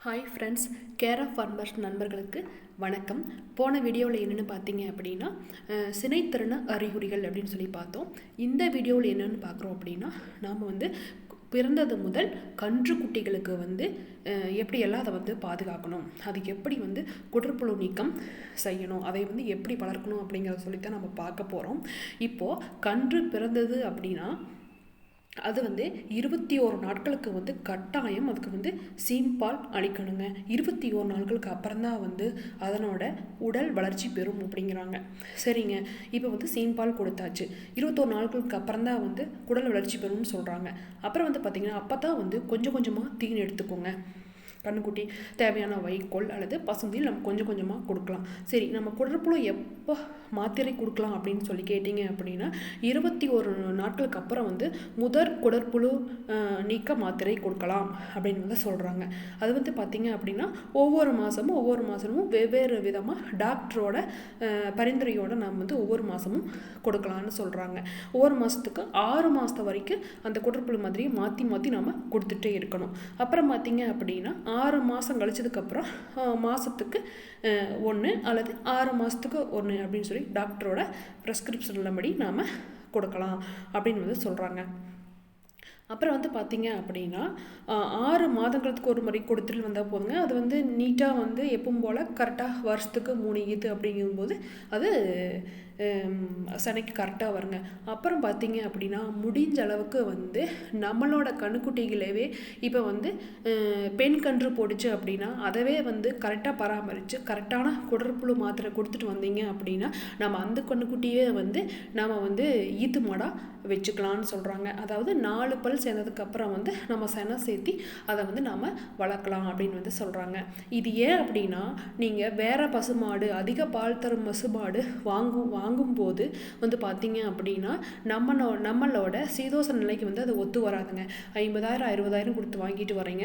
Hi friends care of farmers நண்பர்களுக்கு வணக்கம். போன வீடியோவில் என்னென்னு பார்த்தீங்க அப்படின்னா சினைத்திறன அறிகுறிகள் அப்படின்னு சொல்லி பார்த்தோம். இந்த வீடியோவில் என்னென்னு பார்க்குறோம் அப்படின்னா நாம் வந்து பிறந்தது முதல் கன்று குட்டிகளுக்கு வந்து எப்படியெல்லாம் அதை வந்து பாதுகாக்கணும் அதுக்கு எப்படி வந்து குடற்புழு நீக்கம் செய்யணும் அதை வந்து எப்படி வளர்க்கணும் அப்படிங்கிறத சொல்லி தான் நம்ம பார்க்க போகிறோம் இப்போது கன்று பிறந்தது அப்படின்னா அது வந்து இருபத்தி ஓரு நாட்களுக்கு வந்து கட்டாயம் அதுக்கு வந்து சீம்பால் அளிக்கணுங்க. இருபத்தி ஓரு நாட்களுக்கு அப்புறம் தான் வந்து அதனோட உடல் வளர்ச்சி பெறும் அப்படிங்கிறாங்க. சரிங்க. இப்போ வந்து சீம்பால் கொடுத்தாச்சு. இருபத்தோரு நாட்களுக்கு அப்புறம் தான் வந்து உடல் வளர்ச்சி பெறும்னு சொல்கிறாங்க அப்புறம் வந்து பார்த்திங்கன்னா அப்போ தான் வந்து கொஞ்சம் கொஞ்சமாக தீனி எடுத்துக்கோங்க. கண்ணுக்குட்டி தேவையான வைக்கோல் அல்லது பசுந்தில் நம்ம கொஞ்சம் கொஞ்சமாக கொடுக்கலாம். சரி நம்ம குடற்புழு எப்போ மாத்திரை கொடுக்கலாம் அப்படின்னு சொல்லி கேட்டிங்க அப்படின்னா இருபத்தி ஒரு நாட்களுக்கு அப்புறம் வந்து முதற் குடற்புழு நீக்க மாத்திரை கொடுக்கலாம் அப்படின்னு வந்து சொல்கிறாங்க அது வந்து பார்த்திங்க அப்படின்னா ஒவ்வொரு மாதமும் ஒவ்வொரு மாதமும் வெவ்வேறு விதமாக டாக்டரோட பரிந்துரையோடு பரிந்துரையோட நம்ம வந்து ஒவ்வொரு மாதமும் கொடுக்கலாம்னு சொல்கிறாங்க ஒவ்வொரு மாதத்துக்கு ஆறு மாதம் வரைக்கும் அந்த குடற்புழு மாதிரியை மாற்றி மாற்றி நம்ம கொடுத்துட்டே இருக்கணும். அப்புறம் பார்த்தீங்க அப்படின்னா ஆறு மாதம் கழிச்சதுக்கப்புறம் மாதத்துக்கு ஒன்று அல்லது ஆறு மாதத்துக்கு ஒன்று அப்படின்னு சொல்லி டாக்டரோட ப்ரெஸ்கிரிப்ஷன் படி நாம் கொடுக்கலாம் அப்படின்னு வந்து சொல்கிறாங்க அப்புறம் வந்து பார்த்தீங்க அப்படின்னா ஆறு மாதங்களுக்கு ஒரு முறை கொடுத்துட்டு வந்தால் போதுங்க. அது வந்து நீட்டாக வந்து எப்பவும் போல் கரெக்டாக வருஷத்துக்கு மூணு ஈத்து அப்படிங்கும்போது அது சனைக்கு கரெக்டாக வருங்க. அப்புறம் பார்த்தீங்க அப்படின்னா முடிஞ்ச அளவுக்கு வந்து நம்மளோட கண்ணுக்குட்டிகளவே இப்போ வந்து பெண் கன்று போடுச்சு அப்படின்னா அதவே வந்து கரெக்டாக பராமரித்து கரெக்டான குடற்புழு மாத்திரை கொடுத்துட்டு வந்தீங்க அப்படின்னா நம்ம அந்த கண்ணுக்குட்டியே வந்து நாம் வந்து ஈத்து மாடாக வச்சுக்கலான்னு சொல்கிறாங்க அதாவது நாலு பல் சேர்ந்ததுக்கப்புறம் வந்து நம்ம செனை சேர்த்தி அதை வந்து நம்ம வளர்க்கலாம் அப்படின்னு வந்து சொல்கிறாங்க இது ஏன் அப்படின்னா நீங்கள் வேறு பசுமாடு அதிக பால் தரும் பசுமாடு வாங்கும் வாங்கும்போது வந்து பார்த்தீங்க அப்படின்னா நம்ம நம்மளோட சீதோச நிலைக்கு வந்து அது ஒத்து வராதுங்க. ஐம்பதாயிரம் அறுபதாயிரம் கொடுத்து வாங்கிட்டு வரீங்க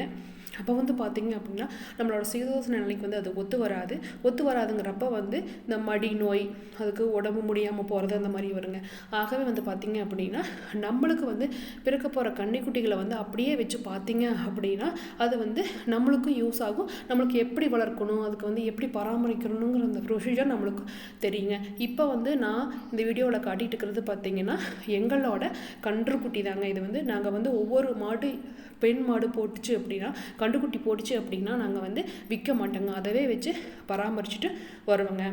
அப்போ வந்து பார்த்தீங்க அப்படின்னா நம்மளோட சீதோச நிலைக்கு வந்து அது ஒத்து வராது. ஒத்து வராதுங்கிறப்ப வந்து இந்த மடி நோய் அதுக்கு உடம்பு முடியாமல் போகிறது அந்த மாதிரி வருங்க. ஆகவே வந்து பார்த்தீங்க அப்படின்னா நம்மளுக்கு வந்து பிறக்க போகிற கன்னிக்குட்டிகளை வந்து அப்படியே வச்சு பார்த்தீங்க அப்படின்னா அது வந்து நம்மளுக்கும் யூஸ் ஆகும். நம்மளுக்கு எப்படி வளர்க்கணும் அதுக்கு வந்து எப்படி பராமரிக்கணுங்கிற அந்த ப்ரொசீஜர் நம்மளுக்கு தெரியுங்க. இப்போ வந்து நான் இந்த வீடியோவில் காட்டிகிட்டு இருக்கிறது பார்த்தீங்கன்னா எங்களோட கன்றுக்குட்டி தாங்க. இது வந்து நாங்கள் வந்து ஒவ்வொரு மாடு பெண் மாடு போட்டுச்சு அப்படின்னா கன்றுக்குட்டி போட்டுச்சு அப்படின்னா நாங்கள் வந்து விற்க மாட்டோங்க. அதவே வச்சு பராமரிச்சுட்டு வருவோங்க.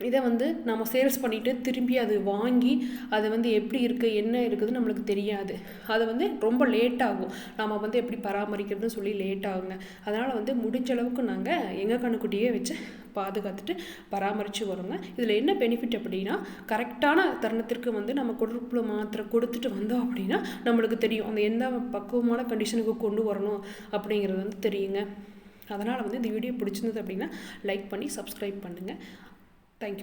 இதை வந்து நம்ம சேல்ஸ் பண்ணிவிட்டு திரும்பி அது வாங்கி அது வந்து எப்படி இருக்குது என்ன இருக்குதுன்னு நம்மளுக்கு தெரியாது. அது வந்து ரொம்ப லேட் ஆகும். நம்ம வந்து எப்படி பராமரிக்கிறதுன்னு சொல்லி லேட் ஆகுங்க. அதனால் வந்து முடிஞ்ச அளவுக்கு நாங்கள் எங்கள் கண்ணுக்குட்டியே வச்சு பாதுகாத்துட்டு பராமரித்து வரோங்க. இதில் என்ன பெனிஃபிட் அப்படின்னா கரெக்டான தருணத்திற்கு வந்து நம்ம குடற்புழு மாத்திரை கொடுத்துட்டு வந்தோம் அப்படின்னா நம்மளுக்கு தெரியும். அந்த எந்த பக்குவமான கண்டிஷனுக்கு கொண்டு வரணும் அப்படிங்கிறது வந்து தெரியுங்க. அதனால் வந்து இந்த வீடியோ பிடிச்சிருந்தது அப்படின்னா லைக் பண்ணி சப்ஸ்கிரைப் பண்ணுங்கள் Thank you.